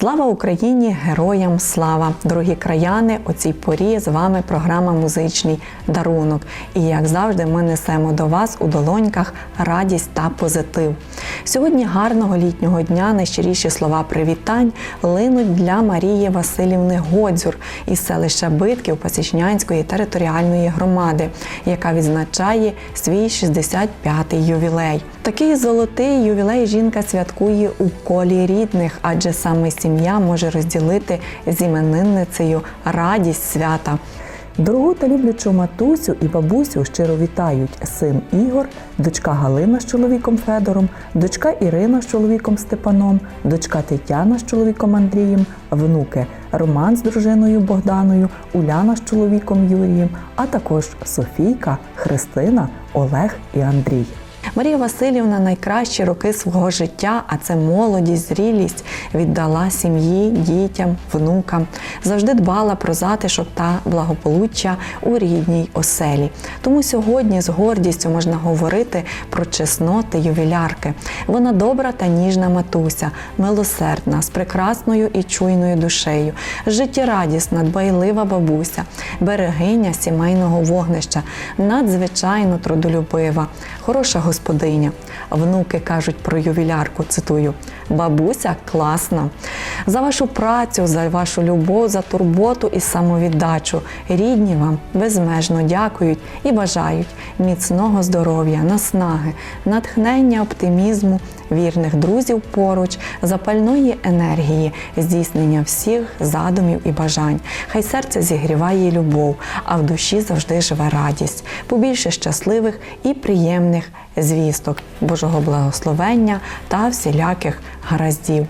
Слава Україні! Героям слава! Дорогі краяни! У цій порі з вами програма Музичний дарунок. І як завжди, ми несемо до вас у долоньках радість та позитив. Сьогодні гарного літнього дня найщиріші слова привітань линуть для Марії Васильівни Годзюр із селища Битків Пасічнянської територіальної громади, яка відзначає свій 65-й ювілей. Такий золотий ювілей жінка святкує у колі рідних, адже саме сім'я може розділити з іменинницею радість свята. Дорогу та люблячу матусю і бабусю щиро вітають син Ігор, дочка Галина з чоловіком Федором, дочка Ірина з чоловіком Степаном, дочка Тетяна з чоловіком Андрієм, внуки Роман з дружиною Богданою, Уляна з чоловіком Юрієм, а також Софійка, Христина, Олег і Андрій. Марія Васильівна найкращі роки свого життя, а це молодість, зрілість, віддала сім'ї, дітям, внукам, завжди дбала про затишок та благополуччя у рідній оселі. Тому сьогодні з гордістю можна говорити про чесноти ювілярки. Вона добра та ніжна матуся, милосердна, з прекрасною і чуйною душею, життєрадісна, дбайлива бабуся, берегиня сімейного вогнища, надзвичайно трудолюбива, хороша господиня. Внуки кажуть про ювілярку, цитую: бабуся класна. За вашу працю, за вашу любов, за турботу і самовіддачу. Рідні вам безмежно дякують і бажають міцного здоров'я, наснаги, натхнення, оптимізму, вірних друзів поруч, запальної енергії, здійснення всіх задумів і бажань. Хай серце зігріває любов, а в душі завжди живе радість, побільше щасливих і приємних звісток, Божого благословення та всіляких гараздів.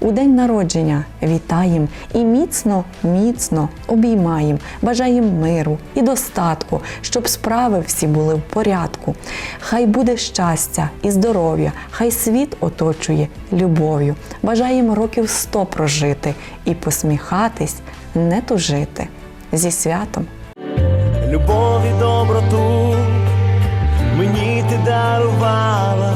У день народження вітаєм і міцно, міцно обіймаєм, бажаєм миру і достатку, щоб справи всі були в порядку. Хай буде щастя і здоров'я, хай світ оточує любов'ю. Бажаєм років сто прожити і посміхатись, не тужити. Зі святом! любов і доброту мені ти дарувала,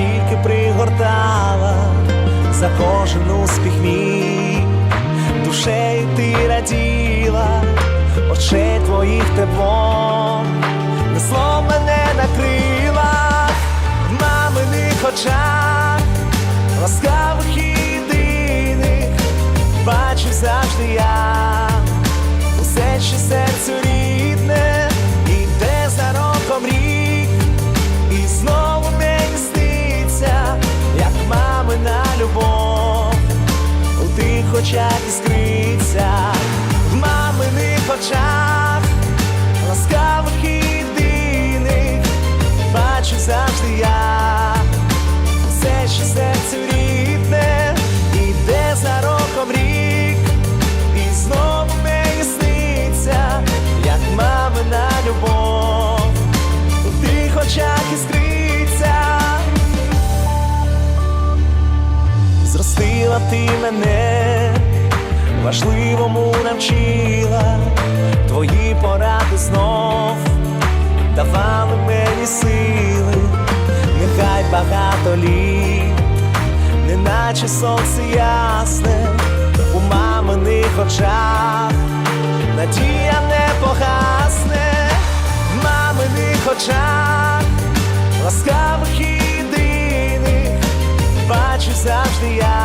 тільки пригортала за кожен успіх мій, душею ти раділа, очей твоїх тепло, несло мене на крилах, в маминих очах, ласкавих єдиних бачу завжди я. Усе, що серцю очах іскриться, в маминих очах, ласкавих єдиних, бачу завжди я все, що серцю рідне, іде за роком рік, і знову мені сниться, як мамина любов, у тих очах іскриться. Зростила ти мене, важливому навчила, твої поради знов. Давали мені сили, нехай багато літ, неначе сонце ясне у маминих очах, надія не погасне, в маминих очах, ласкавих єдиних, бачу завжди я,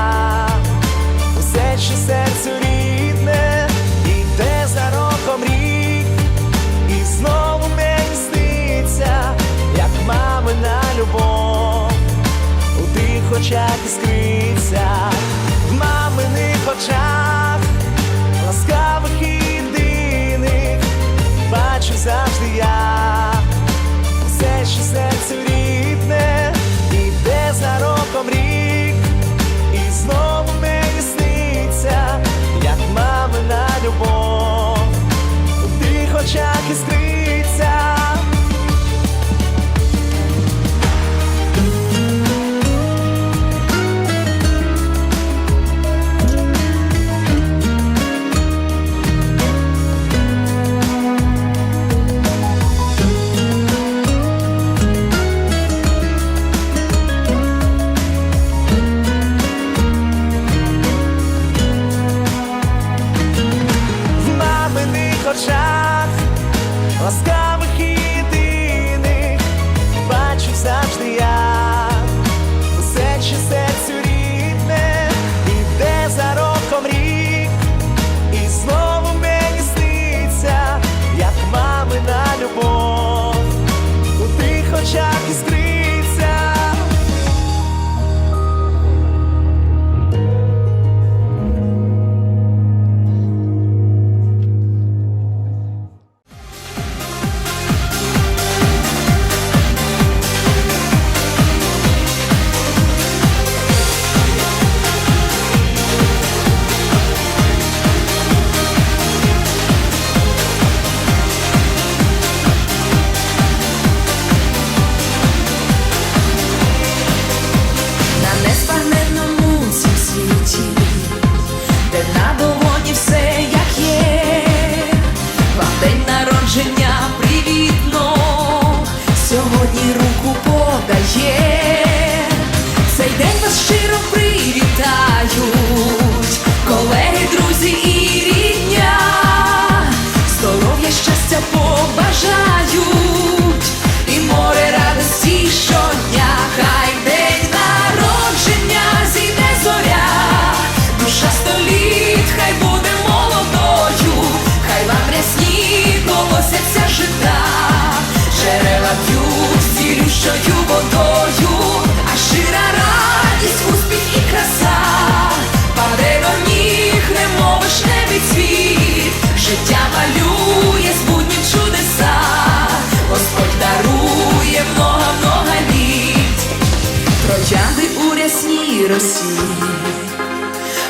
Росії,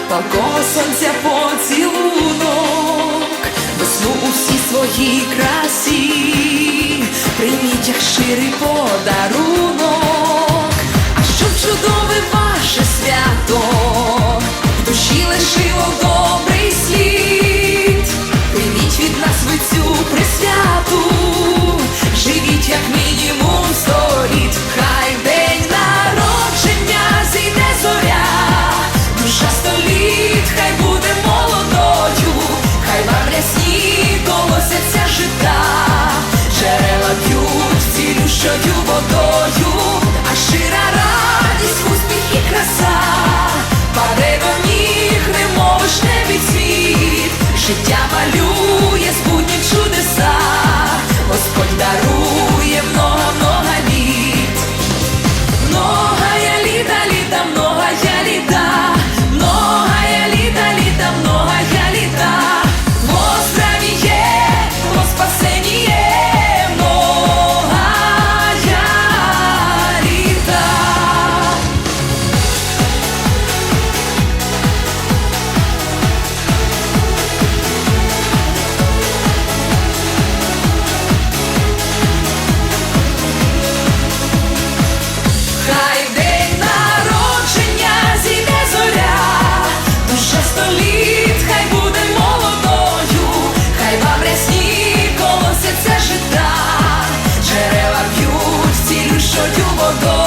палкого сонця поцілунок, весну у всій своїй красі, прийміть як ширий подарунок. течою водою, а щира радість, успіх і краса, паде до ніг, не немов вишневий світ, життя малює збутні чудеса, Господь дарує. ご